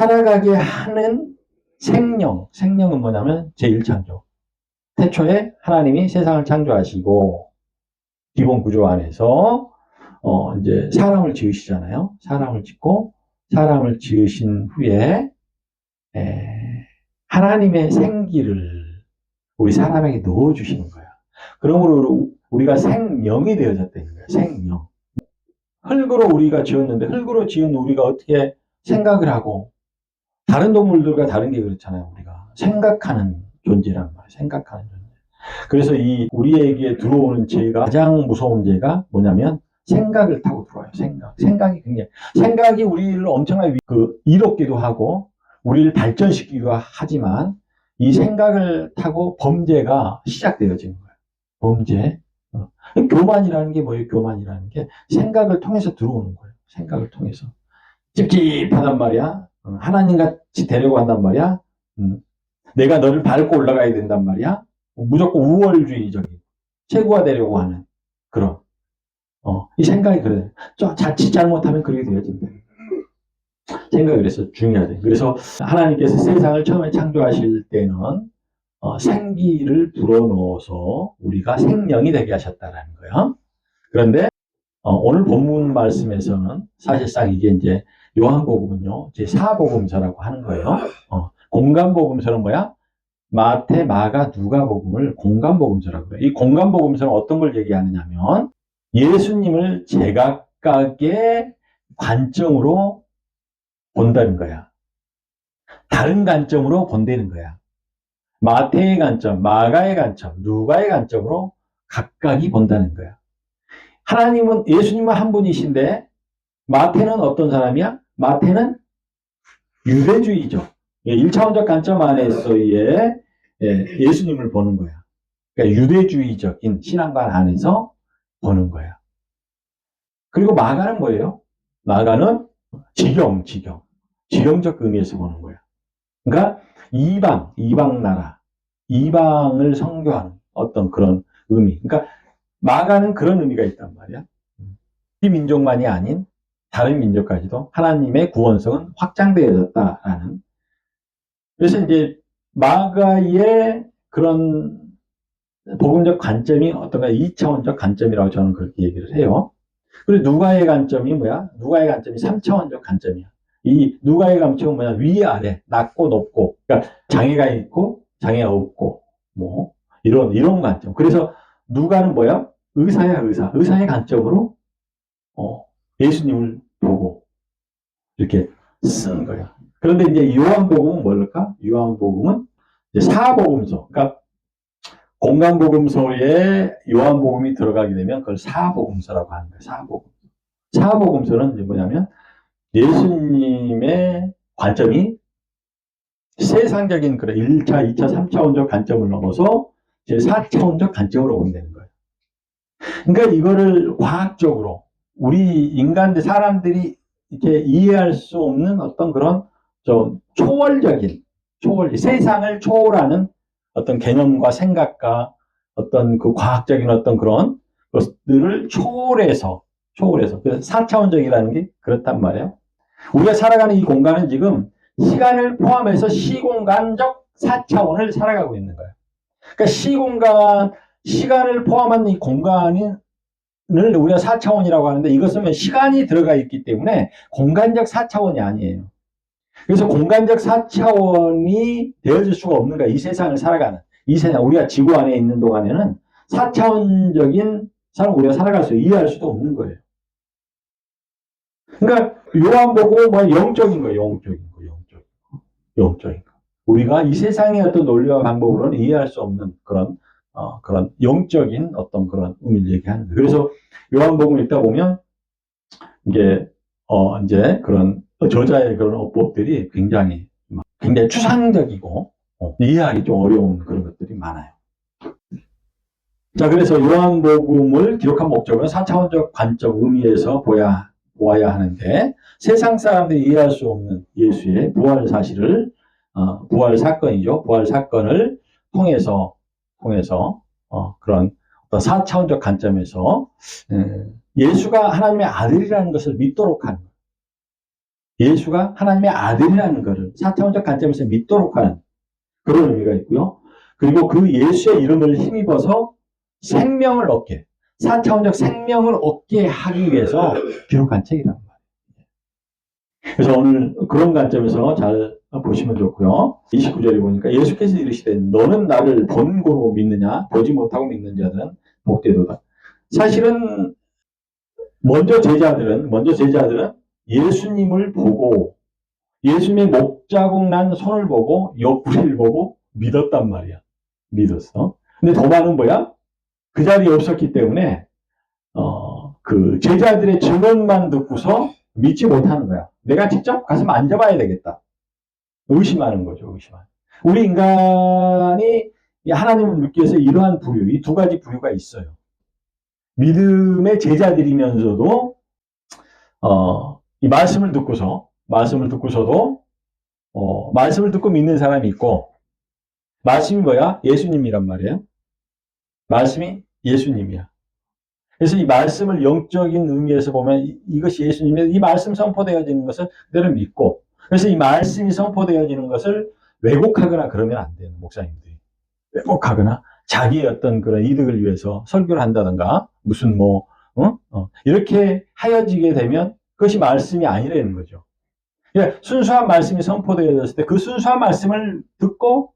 살아가게 하는 생명, 생명은 뭐냐면 제1창조. 태초에 하나님이 세상을 창조하시고 기본 구조 안에서 어 이제 사람을 지으시잖아요. 사람을 짓고 사람을 지으신 후에 에, 하나님의 생기를 우리 사람에게 넣어 주시는 거야. 그러므로 우리가 생명이 되어졌다는 거야. 생명. 흙으로 우리가 지었는데 흙으로 지은 우리가 어떻게 생각을 하고 다른 동물들과 다른 게 그렇잖아요. 우리가 생각하는 존재란 말이에요. 생각하는 존재. 그래서 이 우리에게 들어오는 죄가 가장 무서운 죄가 뭐냐면 생각을 타고 들어와요. 생각. 생각이 굉장히 생각이 우리를 엄청나게 위- 그 이롭기도 하고 우리를 발전시키기도 하지만 이 생각을 타고 범죄가 시작되어지는 거예요. 범죄. 어. 교만이라는 게 뭐예요? 교만이라는 게 생각을 통해서 들어오는 거예요. 생각을 통해서. 찝찝하단 말이야. 어, 하나님 같이 되려고 한단 말이야. 음. 내가 너를 밟고 올라가야 된단 말이야. 무조건 우월주의적인 최고가 되려고 하는 그런 어, 이 생각이 그래. 저 자칫 잘못하면 그렇게 되어진다. 생각이 그래서 중요하대. 그래서 하나님께서 세상을 처음에 창조하실 때는 어, 생기를 불어넣어서 우리가 생명이 되게 하셨다라는 거예요. 그런데 어, 오늘 본문 말씀에서는 사실상 이게 이제 요한복음은요, 제 사복음서라고 하는 거예요. 어, 공간복음서는 뭐야? 마태, 마가, 누가복음을 공간복음서라고 그래요. 이 공간복음서는 어떤 걸 얘기하느냐면 예수님을 제각각의 관점으로 본다는 거야. 다른 관점으로 본다는 거야. 마태의 관점, 마가의 관점, 누가의 관점으로 각각이 본다는 거야. 하나님은 예수님은 한 분이신데 마태는 어떤 사람이야? 마태는 유대주의죠. 1차원적 관점 안에서의 예, 예수님을 보는 거야. 그러니까 유대주의적인 신앙관 안에서 보는 거야. 그리고 마가는 뭐예요? 마가는 지경, 지경. 지경적 의미에서 보는 거야. 그러니까 이방, 이방 나라, 이방을 선교하는 어떤 그런 의미. 그러니까 마가는 그런 의미가 있단 말이야. 이 민족만이 아닌 다른 민족까지도 하나님의 구원성은 확장되어졌다라는. 그래서 이제 마가의 그런 복음적 관점이 어떤가 2차원적 관점이라고 저는 그렇게 얘기를 해요. 그리고 누가의 관점이 뭐야? 누가의 관점이 3차원적 관점이야. 이 누가의 관점은 뭐야? 위아래, 낮고 높고, 그러니까 장애가 있고 장애가 없고, 뭐 이런 이런 관점. 그래서 누가는 뭐야? 의사야 의사. 의사의 관점으로 어, 예수님을 보고 이렇게 쓴 거야. 그런데 이제 요한복음은 뭘까? 요한복음은 사복음서. 그러니까 공간복음서에 요한복음이 들어가게 되면 그걸 사복음서라고 하는 거예요. 사복음. 사복음서는 뭐냐면 예수님의 관점이 세상적인 그런 1차, 2차, 3차원적 관점을 넘어서 제 4차원적 관점으로 본다는 거예요. 그러니까 이거를 과학적으로 우리 인간들 사람들이 이렇게 이해할 수 없는 어떤 그런 좀 초월적인 초월 세상을 초월하는 어떤 개념과 생각과 어떤 그 과학적인 어떤 그런 것들을 초월해서 초월해서 그래서 4차원적이라는 게 그렇단 말이에요. 우리가 살아가는 이 공간은 지금 시간을 포함해서 시공간적 4차원을 살아가고 있는 거예요. 그러니까 시공간 시간을 포함한 이 공간을 우리가 4차원이라고 하는데 이것은 시간이 들어가 있기 때문에 공간적 4차원이 아니에요. 그래서 공간적 4차원이 되어질 수가 없는 거야. 이 세상을 살아가는. 이 세상, 우리가 지구 안에 있는 동안에는 4차원적인 사람 우리가 살아갈 수, 이해할 수도 없는 거예요. 그러니까 요한보고 뭐 영적인 거예요. 영적인 거, 영적인 거. 영적인 거. 우리가 이 세상의 어떤 논리와 방법으로는 이해할 수 없는 그런 어, 그런 영적인 어떤 그런 의미를 얘기하는 거예요. 그래서 요한복음 읽다 보면 이게 어 이제 그런 저자의 그런 어법들이 굉장히 막 굉장히 추상적이고 어, 이해하기 좀 어려운 그런 것들이 많아요. 자, 그래서 요한복음을 기록한 목적은 4차원적 관점 의미에서 보야, 보아야 하는데 세상 사람들이 이해할 수 없는 예수의 부활 사실을 어, 부활 사건이죠. 부활 사건을 통해서 통해서 어, 그런 어떤 4차원적 관점에서 음, 예수가 하나님의 아들이라는 것을 믿도록 하는. 예수가 하나님의 아들이라는 것을 4차원적 관점에서 믿도록 하는 그런 의미가 있고요. 그리고 그 예수의 이름을 힘입어서 생명을 얻게, 4차원적 생명을 얻게 하기 위해서 기록한 책이란 말이에요. 그래서 오늘 그런 관점에서 잘 보시면 좋고요. 29절에 보니까 예수께서 이르시되 너는 나를 본고로 믿느냐 보지 못하고 믿는 자들은 복되도다. 사실은 먼저 제자들은 먼저 제자들은 예수님을 보고 예수님의 목자국 난 손을 보고 옆구리를 보고 믿었단 말이야. 믿었어. 근데 더 많은 뭐야? 그 자리에 없었기 때문에 어, 그 제자들의 증언만 듣고서 믿지 못하는 거야. 내가 직접 가서 만져봐야 되겠다. 의심하는 거죠, 의심하는. 우리 인간이 이 하나님을 믿기 위해서 이러한 부류, 이 두 가지 부류가 있어요. 믿음의 제자들이면서도, 어, 이 말씀을 듣고서, 말씀을 듣고서도, 어, 말씀을 듣고 믿는 사람이 있고, 말씀이 뭐야? 예수님이란 말이에요. 말씀이 예수님이야. 그래서 이 말씀을 영적인 의미에서 보면 이- 이것이 예수님의 이 말씀 선포되어지는 것을 그대로 믿고 그래서 이 말씀이 선포되어지는 것을 왜곡하거나 그러면 안 돼요 목사님들이 왜곡하거나 자기의 어떤 그런 이득을 위해서 설교를 한다든가 무슨 뭐 어? 어. 이렇게 하여지게 되면 그것이 말씀이 아니라는 거죠. 그러니까 순수한 말씀이 선포되어졌을 때 그 순수한 말씀을 듣고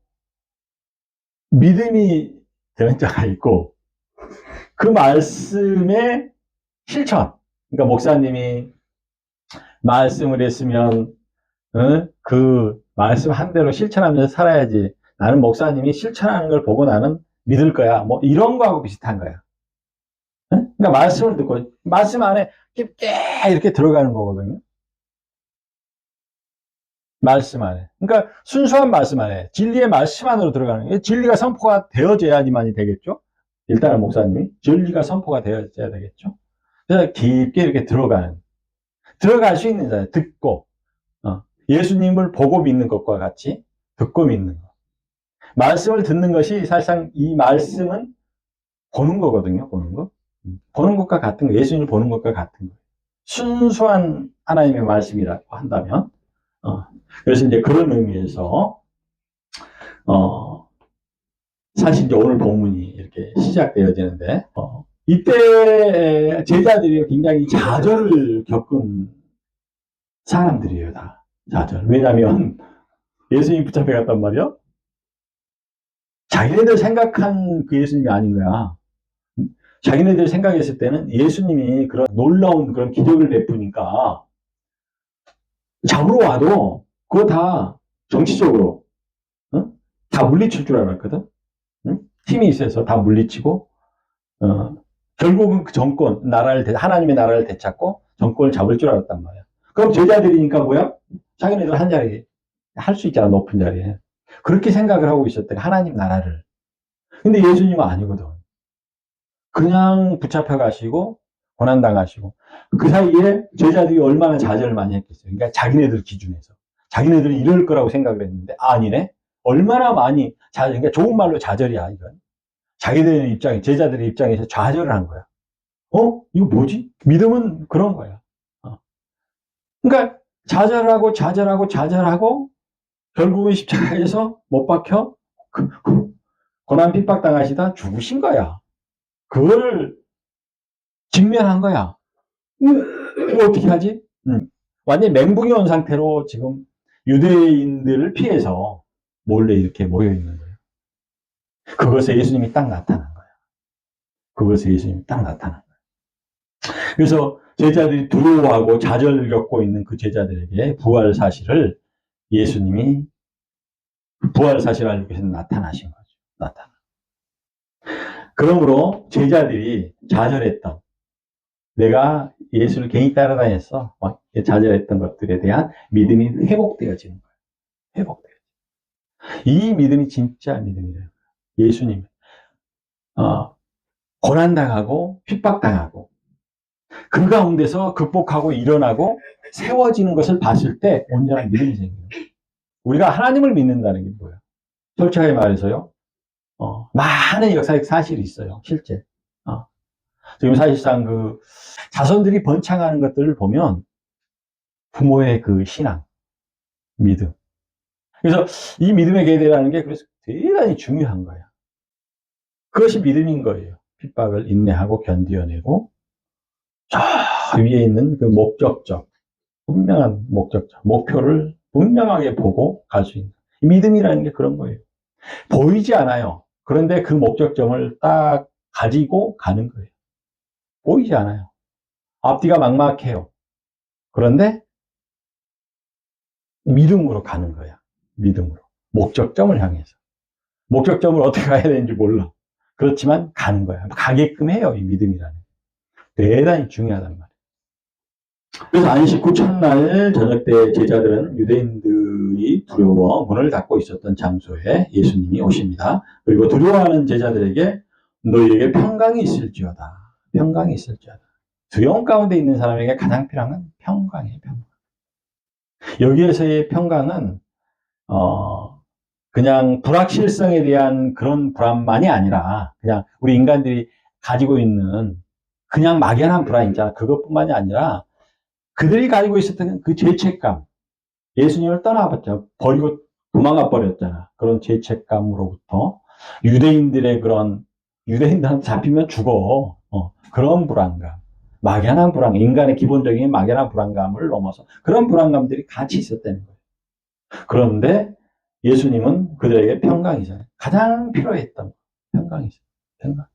믿음이 되는 자가 있고 그 말씀의 실천. 그러니까 목사님이 말씀을 했으면 어? 그 말씀 한 대로 실천하면서 살아야지. 나는 목사님이 실천하는 걸 보고 나는 믿을 거야. 뭐 이런 거하고 비슷한 거야. 어? 그러니까 말씀을 듣고 말씀 안에 깊게 이렇게 들어가는 거거든요. 말씀 안에. 그러니까 순수한 말씀 안에 진리의 말씀 안으로 들어가는 게 진리가 선포가 되어져야지만이 되겠죠. 일단은 목사님이 진리가 선포가 되어져야 되겠죠. 그래서 깊게 이렇게 들어가는 들어갈 수 있는 자예요. 듣고 어, 예수님을 보고 믿는 것과 같이 듣고 믿는 것. 말씀을 듣는 것이 사실상 이 말씀은 보는 거거든요. 보는 거. 음, 보는 것과 같은 거. 예수님을 보는 것과 같은 거. 순수한 하나님의 말씀이라고 한다면 어, 그래서 이제 그런 의미에서 어, 사실 이제 오늘 본문이 이렇게 시작되어지는데 어, 이때 제자들이 굉장히 좌절을 겪은 사람들이에요 다 좌절 왜냐하면 예수님이 붙잡혀 갔단 말이야 자기네들 생각한 그 예수님이 아닌 거야 자기네들 생각했을 때는 예수님이 그런 놀라운 그런 기적을 베푸니까 잡으러 와도 그거 다 정치적으로 어? 다 물리칠 줄 알았거든 응? 힘이 있어서 다 물리치고 어, 결국은 그 정권 나라를 대- 하나님의 나라를 되찾고 정권을 잡을 줄 알았단 말이야 그럼 제자들이니까 뭐야 자기네들 한 자리 할 수 있잖아 높은 자리에 그렇게 생각을 하고 있었대 하나님 나라를 근데 예수님은 아니거든 그냥 붙잡혀 가시고 고난 당하시고 그 사이에 제자들이 얼마나 좌절을 많이 했겠어요. 그러니까 자기네들 기준에서. 자기네들은 이럴 거라고 생각을 했는데 아니네. 얼마나 많이 좌절, 그러니까 좋은 말로 좌절이야 이건. 자기들 입장에 제자들의 입장에서 좌절을 한 거야. 어? 이거 뭐지? 믿음은 그런 거야. 어. 그러니까 좌절하고 좌절하고 좌절하고 결국은 십자가에서 못 박혀 고난 핍박 당하시다 죽으신 거야. 그거를 직면한 거야. 어떻게 하지? 음. 완전히 멘붕이 온 상태로 지금 유대인들을 피해서 몰래 이렇게 모여 있는 거예요. 그것에 예수님이 딱 나타난 거예요. 그것에 예수님이 딱 나타난 거예요. 그래서 제자들이 두려워하고 좌절 겪고 있는 그 제자들에게 부활 사실을 예수님이 그 부활 사실을 알기 위해서 나타나신 거죠. 나타나. 그러므로 제자들이 좌절했던 내가 예수를 괜히 따라다녔어. 막 좌절했던 것들에 대한 믿음이 회복되어지는 거예요. 회복되어지는 이 믿음이 진짜 믿음이래요. 예수님. 어, 고난당하고 핍박당하고 그 가운데서 극복하고 일어나고 세워지는 것을 봤을 때 온전한 믿음이 생겨요. 우리가 하나님을 믿는다는 게 뭐예요? 솔직하게 말해서요. 어, 많은 역사적 사실이 있어요. 실제. 어. 지금 사실상 그 자손들이 번창하는 것들을 보면 부모의 그 신앙, 믿음. 그래서 이 믿음의 계대라는 게 그래서 대단히 중요한 거야. 그것이 믿음인 거예요. 핍박을 인내하고 견디어내고 저 위에 있는 그 목적적, 분명한 목적적, 목표를 분명하게 보고 갈 수 있는. 이 믿음이라는 게 그런 거예요. 보이지 않아요. 그런데 그 목적점을 딱 가지고 가는 거예요. 보이지 않아요. 앞뒤가 막막해요. 그런데 믿음으로 가는 거야. 믿음으로. 목적점을 향해서. 목적점을 어떻게 가야 되는지 몰라. 그렇지만 가는 거야. 가게끔 해요. 이 믿음이라는. 대단히 중요하단 말이에요. 그래서 안식 후 첫날 저녁 때 제자들은 유대인들이 두려워 문을 닫고 있었던 장소에 예수님이 오십니다. 그리고 두려워하는 제자들에게 너희에게 평강이 있을지어다. 평강이 있을지어다. 두려움 가운데 있는 사람에게 가장 필요한 건 평강이에요. 평강. 여기에서의 평강은 어, 그냥 불확실성에 대한 그런 불안만이 아니라 그냥 우리 인간들이 가지고 있는 그냥 막연한 불안 있잖아. 그것뿐만이 아니라 그들이 가지고 있었던 그 죄책감. 예수님을 떠나봤죠. 버리고 도망가 버렸잖아. 그런 죄책감으로부터 유대인들의 그런 유대인들한테 잡히면 죽어. 어, 그런 불안감. 막연한 불안, 인간의 기본적인 막연한 불안감을 넘어서 그런 불안감들이 같이 있었다는 거예요. 그런데 예수님은 그들에게 평강이잖아요. 가장 필요했던 평강이죠. 평강.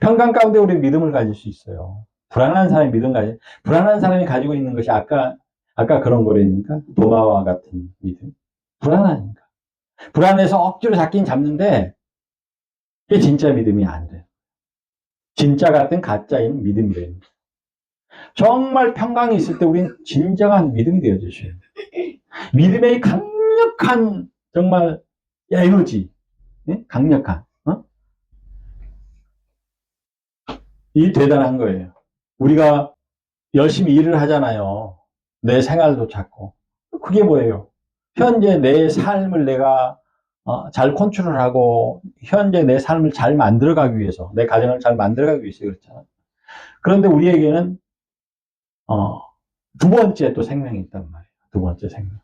평강 가운데 우리 믿음을 가질 수 있어요. 불안한 사람이 믿음 가지. 불안한 사람이 가지고 있는 것이 아까 아까 그런 거라니까 도마와 같은 믿음. 불안하니까. 불안해서 억지로 잡긴 잡는데 그게 진짜 믿음이 아니래요. 진짜 같은 가짜인 믿음이래요. 정말 평강이 있을 때 우리는 진정한 믿음이 되어 주셔야 돼요. 믿음의 강력한 정말 에너지, 예? 강력한 어? 이 대단한 거예요. 우리가 열심히 일을 하잖아요. 내 생활도 찾고. 그게 뭐예요? 현재 내 삶을 내가 어, 잘 컨트롤 하고 현재 내 삶을 잘 만들어가기 위해서 내 가정을 잘 만들어가기 위해서 그렇잖아. 그런데 우리에게는 어, 두 번째 또 생명이 있단 말이에요. 두 번째 생명.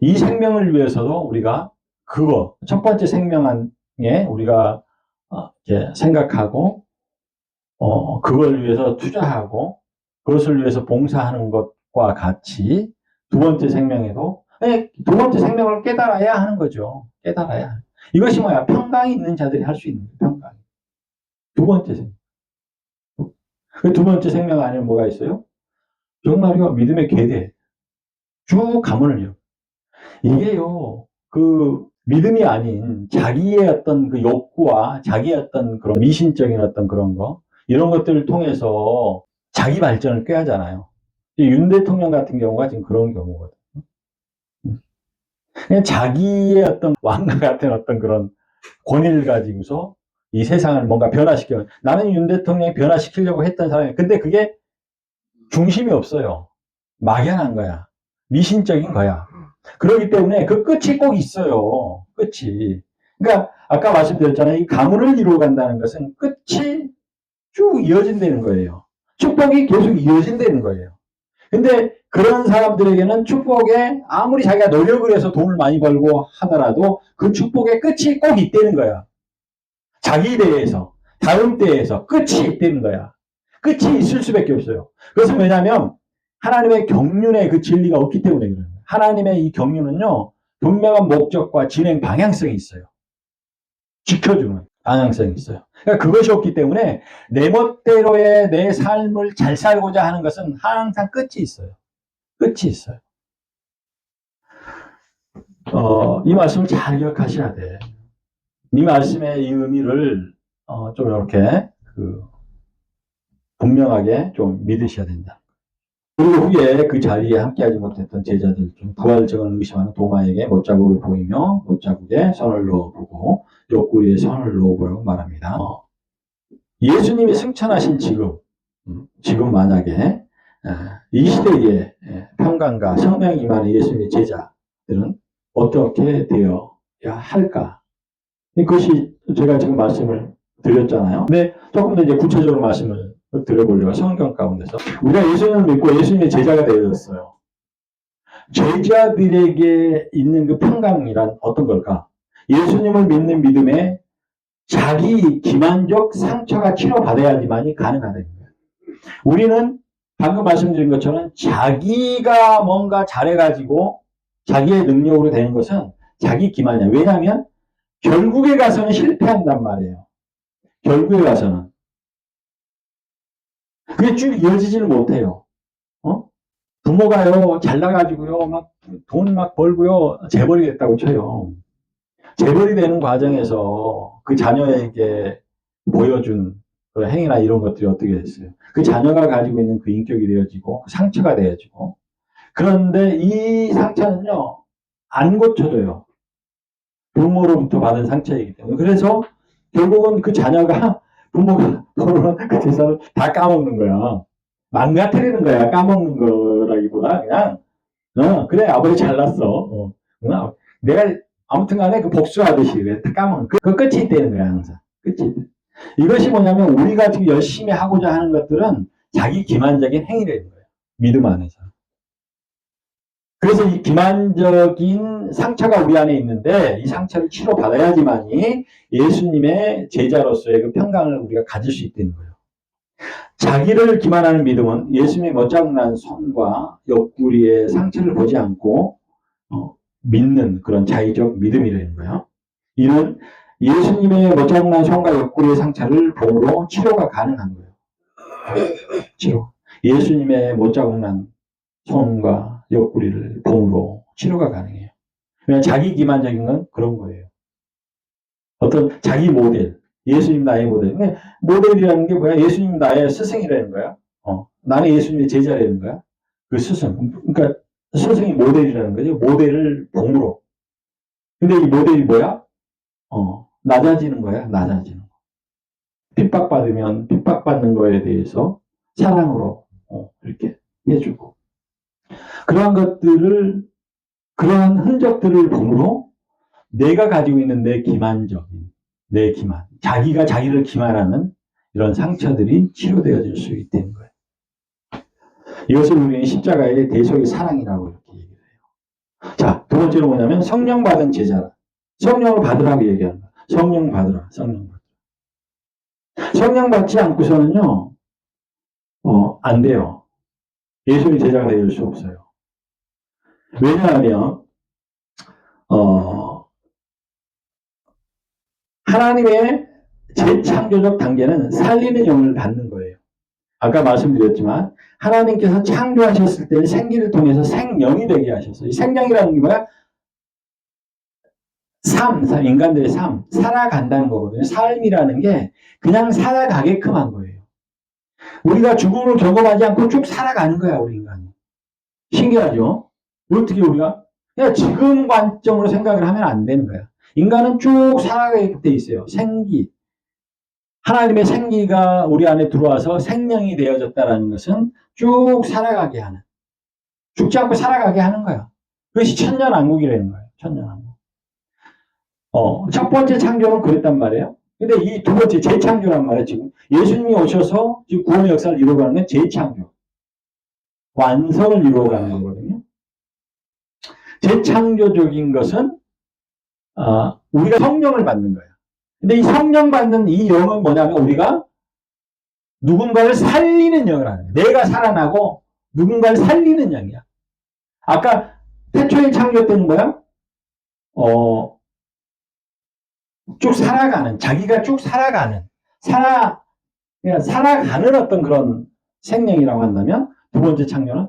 이 생명을 위해서도 우리가 그거 첫 번째 생명에 우리가 어, 생각하고 어, 그걸 위해서 투자하고 그것을 위해서 봉사하는 것과 같이 두 번째 생명에도 네, 두 번째 생명을 깨달아야 하는 거죠. 깨달아야. 이것이 뭐야? 평강이 있는 자들이 할 수 있는 평강. 두 번째 생명. 그 두 번째 생명 안에 뭐가 있어요? 정말요, 믿음의 계대. 쭉 가문을요. 이게요, 그 믿음이 아닌 자기의 어떤 그 욕구와 자기의 어떤 그런 미신적인 어떤 그런 거, 이런 것들을 통해서 자기 발전을 꾀하잖아요. 윤 대통령 같은 경우가 지금 그런 경우거든요. 그냥 자기의 어떤 왕과 같은 어떤 그런 권위를 가지고서 이 세상을 뭔가 변화시켜. 나는 윤 대통령이 변화시키려고 했던 사람이 근데 그게 중심이 없어요. 막연한 거야. 미신적인 거야. 그렇기 때문에 그 끝이 꼭 있어요. 끝이. 그러니까 아까 말씀드렸잖아요. 이 가문을 이루어 간다는 것은 끝이 쭉 이어진다는 거예요. 축복이 계속 이어진다는 거예요. 근데 그런 사람들에게는 축복에 아무리 자기가 노력을 해서 돈을 많이 벌고 하더라도 그 축복의 끝이 꼭 있다는 거야. 자기 대에서, 다음 때에서 끝이 있다는 거야. 끝이 있을 수밖에 없어요. 그것은 왜냐하면 하나님의 경륜의 그 진리가 없기 때문에 그래요. 하나님의 이 경륜은요, 분명한 목적과 진행 방향성이 있어요. 지켜주는 방향성이 있어요. 그러니까 그것이 없기 때문에 내 멋대로의 내 삶을 잘 살고자 하는 것은 항상 끝이 있어요. 끝이 있어요. 어, 이 말씀을 잘 기억하셔야 돼. 이 말씀의 이 의미를 어, 좀 이렇게 그 분명하게 좀 믿으셔야 된다. 그리고 후에 그 자리에 함께하지 못했던 제자들 중 부활정을 의심하는 도마에게 못자국을 보이며 못자국에 손을 넣어보고 옆구리에 손을 넣어보라고 말합니다. 어, 예수님이 승천하신 지금, 음, 지금 만약에 이 시대에 평강과 성령이 임하는 예수님의 제자들은 어떻게 되어야 할까? 그것이 제가 지금 말씀을 드렸잖아요. 근데 조금 더 이제 구체적으로 말씀을 들어보려고 성경 가운데서 우리가 예수님을 믿고 예수님의 제자가 되어졌어요. 제자들에게 있는 그 평강이란 어떤 걸까? 예수님을 믿는 믿음에 자기 기만적 상처가 치료받아야지만이 가능하다는 거예요. 우리는 방금 말씀드린 것처럼 자기가 뭔가 잘해가지고 자기의 능력으로 되는 것은 자기 기만이야. 왜냐하면 결국에 가서는 실패한단 말이에요. 결국에 가서는. 그게 쭉 이어지지를 못해요. 어? 부모가요, 잘 나가지고요, 막, 돈 막 벌고요, 재벌이 됐다고 쳐요. 재벌이 되는 과정에서 그 자녀에게 보여준 그 행위나 이런 것들이 어떻게 됐어요? 그 자녀가 가지고 있는 그 인격이 되어지고, 그 상처가 되어지고. 그런데 이 상처는요, 안 고쳐져요. 부모로부터 받은 상처이기 때문에. 그래서 결국은 그 자녀가 부모가 그 재산을 다 까먹는 거야. 망가뜨리는 거야. 까먹는 거라기보다 그냥 어, 그래 아버지 잘났어. 어, 어, 내가 아무튼 간에 그 복수하듯이 그래. 다 까먹는 그, 그 끝이 있다는 거야 항상. 끝이. 이것이 뭐냐면 우리가 지금 열심히 하고자 하는 것들은 자기 기만적인 행위라는 거예요. 믿음 안에서. 그래서 이 기만적인 상처가 우리 안에 있는데 이 상처를 치료받아야지만이 예수님의 제자로서의 그 평강을 우리가 가질 수 있다는 거예요. 자기를 기만하는 믿음은 예수님의 멋장난 손과 옆구리의 상처를 보지 않고 어, 믿는 그런 자의적 믿음이라는 거예요. 이는 예수님의 멋장난 손과 옆구리의 상처를 봄으로 치료가 가능한 거예요. 치료. 예수님의 못자국난 손과 옆구리를 봄으로 치료가 가능해요. 그냥 자기 기만적인 건 그런 거예요. 어떤 자기 모델, 예수님 나의 모델. 모델이라는 게 뭐야? 예수님 나의 스승이라는 거야. 어, 나는 예수님의 제자라는 거야. 그 스승. 그러니까 스승이 모델이라는 거죠. 모델을 봄으로. 근데 이 모델이 뭐야? 어, 낮아지는 거야. 낮아지는 거. 핍박받으면 핍박받는 거에 대해서 사랑으로 어, 이렇게 해주고. 그러한 것들을, 그러한 흔적들을 봄으로 내가 가지고 있는 내 기만적인, 내 기만, 자기가 자기를 기만하는 이런 상처들이 치료되어질 수 있다는 거예요. 이것을 우리는 십자가의 대속의 사랑이라고 이렇게 얘기를 해요. 자, 두 번째로 뭐냐면 성령 받은 제자라. 성령을 받으라고 얘기하는 거야. 성령 받으라. 성령 받으라. 성령 받지 않고서는요, 어, 안 돼요. 예수의 제자가 될 수 없어요. 왜냐하면, 어, 하나님의 재창조적 단계는 살리는 영을 받는 거예요. 아까 말씀드렸지만, 하나님께서 창조하셨을 때는 생기를 통해서 생명이 되게 하셨어요. 생명이라는 게 뭐야? 삶, 인간들의 삶, 살아간다는 거거든요. 삶이라는 게 그냥 살아가게끔 한 거예요. 우리가 죽음을 경험하지 않고 쭉 살아가는 거야, 우리 인간이. 신기하죠? 어떻게 우리가? 그냥 지금 관점으로 생각을 하면 안 되는 거야. 인간은 쭉 살아가게 돼 있어요. 생기. 하나님의 생기가 우리 안에 들어와서 생명이 되어졌다는 것은 쭉 살아가게 하는. 죽지 않고 살아가게 하는 거야. 그것이 천년왕국이라는 거예요. 천년왕국. 어, 첫 번째 창조는 그랬단 말이에요. 근데 이 두 번째 재창조란 말이에요, 지금. 예수님이 오셔서 지금 구원의 역사를 이루어가는 건 재창조. 완성을 이루어가는 거거든요. 재창조적인 것은, 아, 우리가 성령을 받는 거예요. 근데 이 성령 받는 이 영은 뭐냐면 우리가 누군가를 살리는 영을 하는 거예요. 내가 살아나고 누군가를 살리는 영이야. 아까 태초에 창조 때는 뭐야? 어, 쭉 살아가는, 자기가 쭉 살아가는, 살아, 그냥 살아가는 어떤 그런 생명이라고 한다면 두 번째 창조는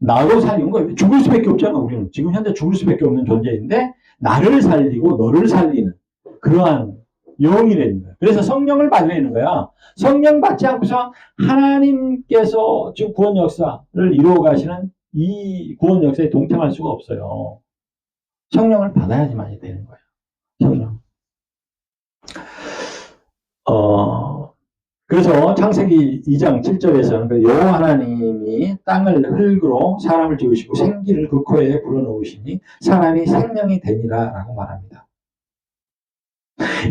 나로 살리는 거예요. 죽을 수밖에 없잖아, 우리는. 지금 현재 죽을 수밖에 없는 존재인데 나를 살리고 너를 살리는 그러한 영이 되는 거예요. 그래서 성령을 받으려는 거야. 성령 받지 않고서 하나님께서 지금 구원 역사를 이루어 가시는 이 구원 역사에 동참할 수가 없어요. 성령을 받아야지만이 되는 거예요. 성령. 어, 그래서 창세기 2장 7절에서는 그 여호와 하나님이 땅을 흙으로 사람을 지으시고 생기를 그 코에 불어넣으시니 사람이 생명이 되니라라고 말합니다.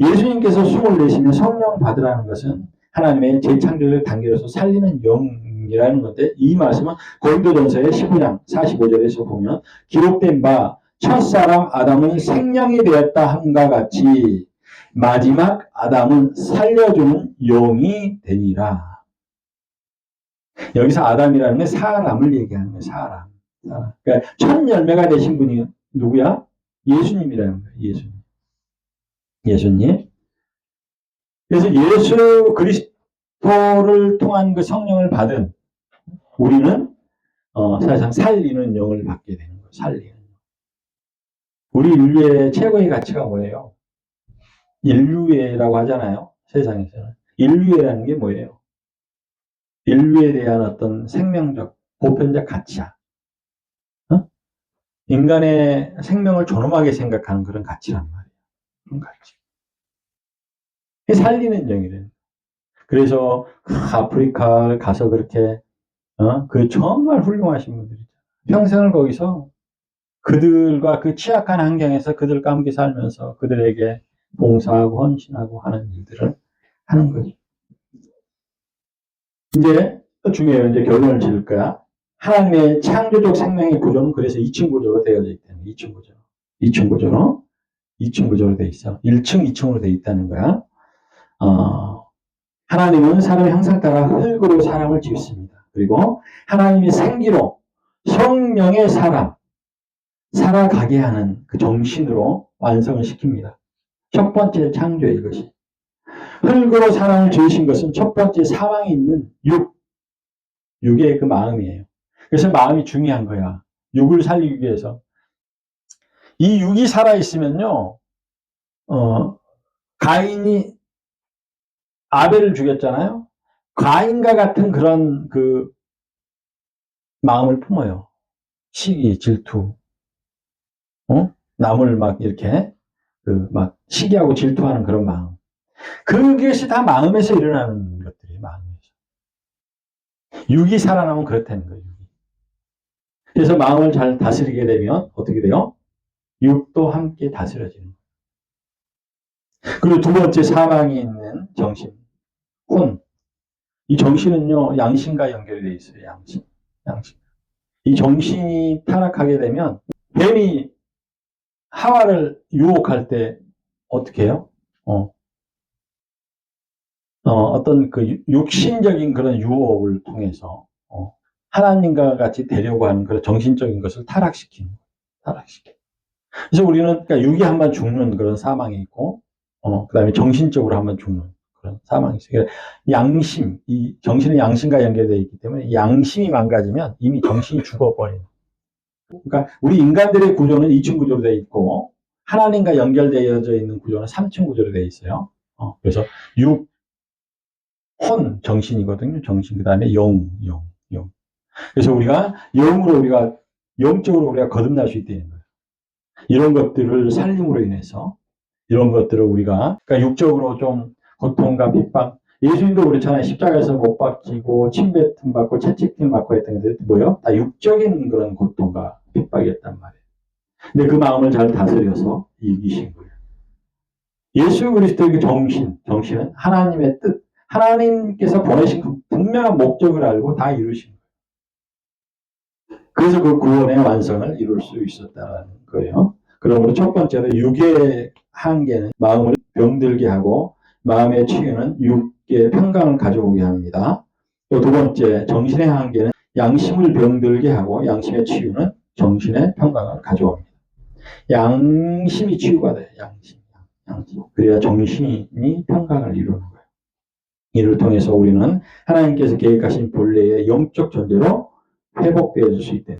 예수님께서 숨을 내쉬며 성령 받으라는 것은 하나님의 재창조적 단계로서 살리는 영이라는 건데 이 말씀은 고린도전서의 15장 45절에서 보면 기록된 바 첫사람 아담은 생명이 되었다 함과 같이 마지막 아담은 살려주는 영이 되니라. 여기서 아담이라는 게 사람을 얘기하는 거예요. 사람. 그러니까 첫 열매가 되신 분이 누구야? 예수님이라는 거예요. 예수님. 예수님. 그래서 예수 그리스도를 통한 그 성령을 받은 우리는 어, 사실상 살리는 영을 받게 되는 거예요. 살리는 영. 우리 인류의 최고의 가치가 뭐예요? 인류애라고 하잖아요. 세상에서는. 인류애라는 게 뭐예요? 인류에 대한 어떤 생명적, 보편적 가치야. 어? 인간의 생명을 존엄하게 생각하는 그런 가치란 말이에요. 그런 가치. 살리는 영이래. 그래서 그 아프리카 가서 그렇게 어? 그 정말 훌륭하신 분들이죠. 평생을 거기서 그들과 그 취약한 환경에서 그들과 함께 살면서 그들에게 봉사하고 헌신하고 하는 일들을 하는 거죠. 이제 또 중요해요. 이제 결론을 지을 거야. 하나님의 창조적 생명의 구조는 그래서 2층 구조로 되어져 있다는 2층 구조. 2층 구조로 2층 구조로 돼 있어. 1층, 2층으로 돼 있다는 거야. 어, 하나님은 사람의 형상 따라 흙으로 사람을 지었습니다. 그리고 하나님의 생기로 성령의 사람, 살아가게 하는 그 정신으로 완성을 시킵니다. 첫 번째 창조 이것이. 흙으로 사람을 지으신 것은 첫 번째 사망이 있는 육, 육의 그 마음이에요. 그래서 마음이 중요한 거야. 육을 살리기 위해서. 이 육이 살아있으면요, 어, 가인이 아벨을 죽였잖아요. 가인과 같은 그런 그 마음을 품어요. 시기, 질투, 어? 남을 막 이렇게 그 막 시기하고 질투하는 그런 마음. 그것이 다 마음에서 일어나는 것들이에요. 마음에서. 육이 살아나면 그렇다는 거예요. 그래서 마음을 잘 다스리게 되면 어떻게 돼요? 육도 함께 다스려지는 거예요. 그리고 두 번째 사망이 있는 정신, 혼. 이 정신은요 양심과 연결이 되어 있어요. 양심, 양심. 이 정신이 타락하게 되면 뱀이 하와를 유혹할 때 어떻게 해요? 어, 어, 떤그 육신적인 그런 유혹을 통해서 어, 하나님과 같이 되려고 하는 그런 정신적인 것을 타락시키는 타락시켜. 그래서 우리는 그러니까 육이 한번 죽는 그런 사망이 있고, 어, 그 다음에 정신적으로 한번 죽는 그런 사망이 있어요. 그러니까 양심, 이 정신은 양심과 연결되어 있기 때문에 양심이 망가지면 이미 정신이 죽어버리는. 그러니까 우리 인간들의 구조는 2층 구조로 되어 있고, 하나님과 연결되어져 있는 구조는 3층 구조로 되어 있어요. 어, 그래서 육, 혼 정신이거든요. 정신 그 다음에 영, 영, 영. 그래서 우리가 영으로 우리가 영적으로 우리가 거듭날 수 있다는 거예요. 이런 것들을 살림으로 인해서 이런 것들을 우리가 그러니까 육적으로 좀 고통과 핍박 예수님도 그렇잖아요. 십자가에서 못 박히고 침뱉음 받고 채찍힘 받고 했던 게 뭐요? 다 육적인 그런 고통과 핍박이었단 말이에요. 근데 그 마음을 잘 다스려서 이기신 거예요. 예수 그리스도의 그 정신, 정신은 하나님의 뜻, 하나님께서 보내신 그 분명한 목적을 알고 다 이루신 거예요. 그래서 그 구원의 완성을 이룰 수 있었다는 거예요. 그러므로 첫 번째로 육의 한계는 마음을 병들게 하고 마음의 치유는 육의 평강을 가져오게 합니다. 또 두 번째 정신의 한계는 양심을 병들게 하고 양심의 치유는 정신의 평강을 가져옵니다. 양심이 치유가 돼요. 양심, 양심. 그래야 정신이 평강을 이루는 거예요. 이를 통해서 우리는 하나님께서 계획하신 본래의 영적 존재로 회복되어 줄수 있다.